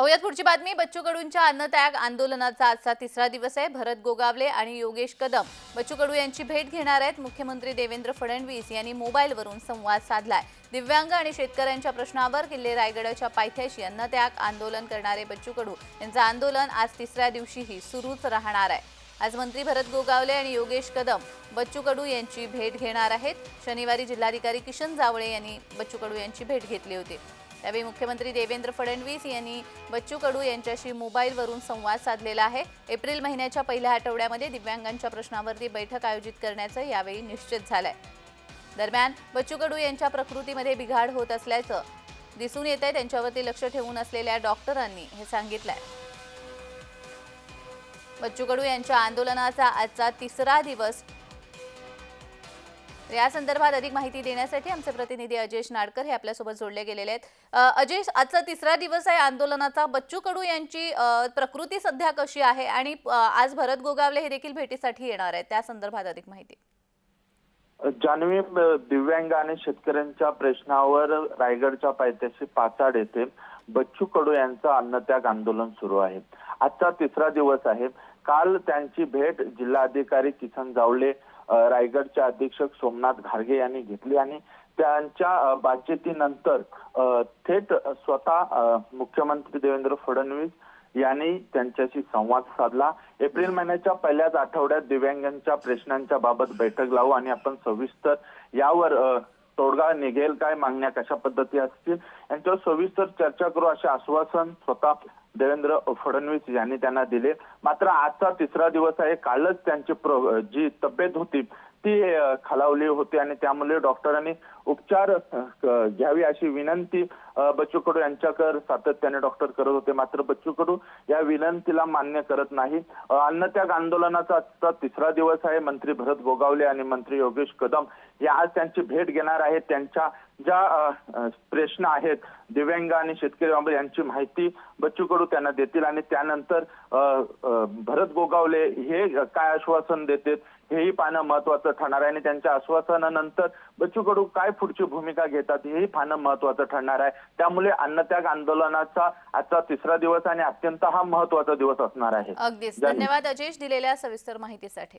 पाहूयात पुढची बातमी. बच्चू कडूंच्या अन्नत्याग आंदोलनाचा आजचा तिसरा दिवस आहे. भरत गोगावले आणि योगेश कदम बच्चू कडू यांची भेट घेणार आहेत. मुख्यमंत्री देवेंद्र फडणवीस यांनी मोबाईलवरून संवाद साधलाय. दिव्यांग आणि शेतकऱ्यांच्या प्रश्नावर किल्ले रायगडाच्या पायथ्याशी अन्नत्याग आंदोलन करणारे बच्चू कडू यांचं आंदोलन आज तिसऱ्या दिवशीही सुरूच राहणार आहे. आज मंत्री भरत गोगावले आणि योगेश कदम बच्चू कडू यांची भेट घेणार आहेत. शनिवारी जिल्हाधिकारी किशन जावळे यांनी बच्चू कडू यांची भेट घेतली होती. यावेळी मुख्यमंत्री देवेंद्र फडणवीस यांनी बच्चू कडू यांच्याशी मोबाईलवरून संवाद साधलेला आहे. एप्रिल महिन्याच्या पहिल्या आठवड्यामध्ये दिव्यांगांच्या प्रश्नावरती बैठक आयोजित करण्याचं यावेळी निश्चित झालंय. दरम्यान बच्चू कडू यांच्या प्रकृतीमध्ये बिघाड होत असल्याचं दिसून येत आहे त्यांच्यावरती लक्ष ठेवून असलेल्या डॉक्टरांनी हे सांगितलंय. बच्चू कडू यांच्या आंदोलनाचा आजचा तिसरा दिवस या संदर्भात अधिक माहिती देण्यासाठी आमचे प्रतिनिधी अजयश नाडकर हे आपल्यासोबत जोडले गेलेले आहेत. अ, अजयश आजचा तिसरा दिवस आहे. आंदोलनाचा बच्चू कडू यांची प्रकृती सध्या कशी आहे आणि आज भरत गोगावले हे देखील भेटीसाठी येणार आहेत. त्या संदर्भात अधिक माहिती. जान्हवी दिव्यांग आणि शेतकऱ्यांच्या प्रश्नावर रायगडच्या पायथ्याशी पाचाड येथे बच्चू कडू यांचं अन्नत्याग आंदोलन सुरू आहे. आजचा तिसरा दिवस आहे. काल त्यांची भेट जिल्हाधिकारी किसन जावळे रायगडच्या अधीक्षक सोमनाथ घारगे यांनी घेतली आणि त्यांच्या बातचीतीनंतर थेट स्वतः मुख्यमंत्री देवेंद्र फडणवीस यांनी त्यांच्याशी संवाद साधला. एप्रिल महिन्याच्या पहिल्याच आठवड्यात दिव्यांगांच्या प्रश्नांच्या बाबत बैठक लावू आणि आपण सविस्तर यावर तोडगा निघेल काय मागण्या कशा पद्धती असतील यांच्यावर सविस्तर चर्चा करू असे आश्वासन स्वतः देवेंद्र फडणवीस यांनी त्यांना दिले. मात्र आजचा तिसरा दिवस आहे. कालच त्यांची जी तब्येत होती ती खालावली होती आणि त्यामुळे डॉक्टरांनी उपचार घ्यावी अशी विनंती बच्चू कडू यांच्याकर सातत्याने डॉक्टर करत होते. मात्र बच्चू कडू या विनंतीला मान्य करत नाही. अन्नत्याग आंदोलनाचा आजचा तिसरा दिवस आहे. मंत्री भरत गोगावले आणि मंत्री योगेश कदम हे आज त्यांची भेट घेणार आहेत. त्यांच्या ज्या प्रश्न आहेत दिव्यांग आणि शेतकरी बाबत यांची माहिती बच्चू कडू त्यांना देतील आणि त्यानंतर भरत गोगावले हे काय आश्वासन देतात हेही पाहणं महत्वाचं ठरणार आहे. आणि त्यांच्या आश्वासनानंतर बच्चू कडू काय पुढची भूमिका घेतात हेही पाहणं महत्वाचं ठरणार आहे. त्यामुळे अन्नत्याग आंदोलनाचा आजचा तिसरा दिवस आणि अत्यंत हा महत्त्वाचा दिवस असणार आहे. अगदीच. धन्यवाद. धन्यवाद अजयश दिलेल्या सविस्तर माहितीसाठी.